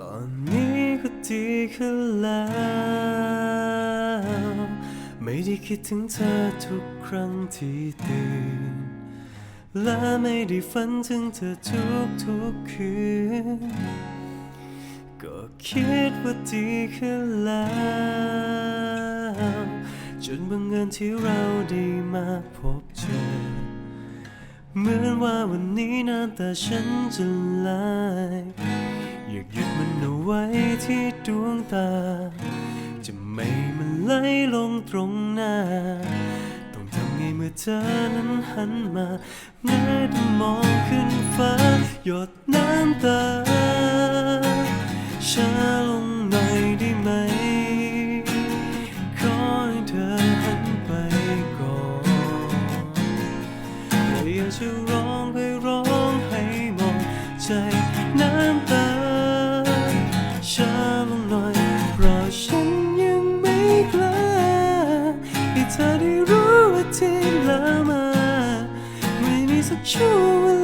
ตอนนี้ก็ดีขึ้นแล้ว ไม่ได้คิดถึงเธอทุกครั้งที่ตื่น และไม่ได้ฝันถึงเธอทุกทุกคืน ก็คิดว่าดีขึ้นแล้ว จนบังเอิญที่เราได้มาพบเจอ เหมือนว่าวันนี้น้ำตาฉันจะลอย ที่ดวงตา จะไม่มันไหลลงตรงหน้า ต้องทำไงเมื่อเธอนั้นหันมาแม้ได้มองขึ้นฟ้า หยดน้ำตาช้าลงหน่อยได้ไหม ขอให้เธอหันไปก่อนแต่อยากจะร้องไปร้องให้หมดใจน้ำตา ลงหน่อย เพราะฉันยังไม่กล้าให้เธอได้รู้ว่าที่แล้วมา ไม่มีสักช่วงเว